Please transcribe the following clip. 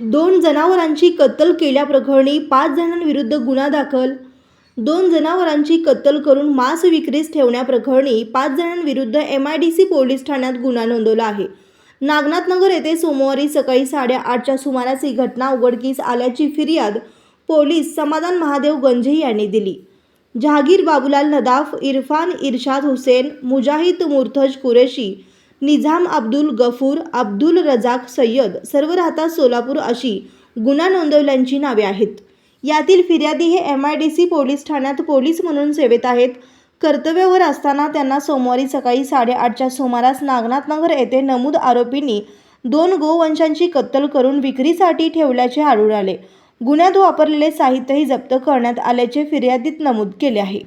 दोन जनावरांची कत्तल केल्याप्रकरणी पाच जणांविरुद्ध गुन्हा दाखल. दोन जनावरांची कत्तल करून मांस विक्रीस ठेवण्याप्रकरणी पाच जणांविरुद्ध M I D C police ठाण्यात गुन्हा नोंदवला आहे. नागनाथनगर येथे सोमवारी सकाळी साडेआठच्या सुमारास ही घटना उघडकीस आल्याची फिर्याद पोलीस समाधान महादेव गंजे यांनी दिली. जहागीर बाबूलाल नदाफ इरफान इर्शाद हुसेन मुजाहिद मुर्तज कुरेशी निझाम अब्दुल गफूर अब्दुल रजाक सय्यद सर्व राहतात सोलापूर अशी गुन्हा नोंदवल्यांची नावे आहेत. यातील फिर्यादी हे M I D C police ठाण्यात पोलीस म्हणून सेवेत आहेत. कर्तव्यावर असताना त्यांना सोमवारी सकाळी साडेआठच्या सुमारास नागनाथनगर येथे नमूद आरोपींनी दोन गोवंशांची कत्तल करून विक्रीसाठी ठेवल्याचे आढळून आले. गुन्ह्यात वापरलेले साहित्यही जप्त करण्यात आल्याचे फिर्यादीत नमूद केले आहे.